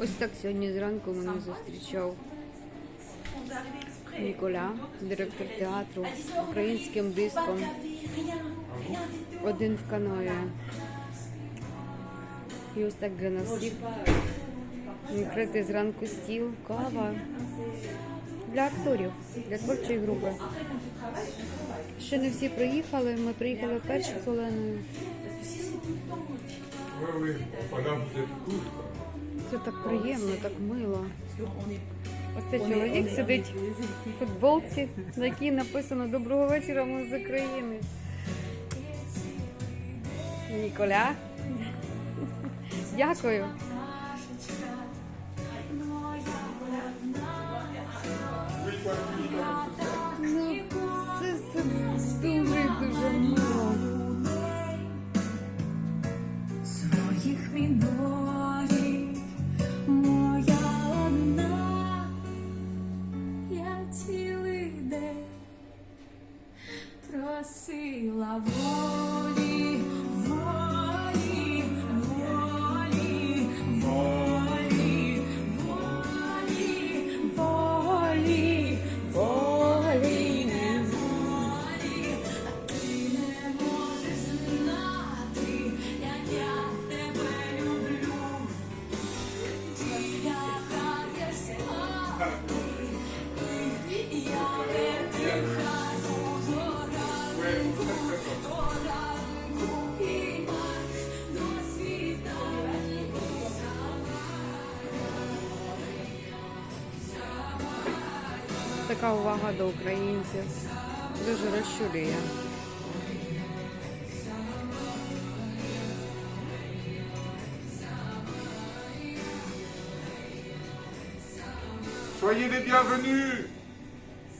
Ось так сьогодні зранку мене зустрічав Ніколя, директор театру, українським диском. Один в каної. І ось так для нас всіх. Відкритий зранку стіл, кава. Для акторів, для творчої групи. Ще не всі приїхали, ми приїхали перші хвилиною. Це так приємно, так мило. Ось цей чоловік сидить в футболці, на якій написано Доброго вечора, ми з України. Ніколя. Дякую. Така увага до українців. Дуже розчулює. Soyez les bienvenus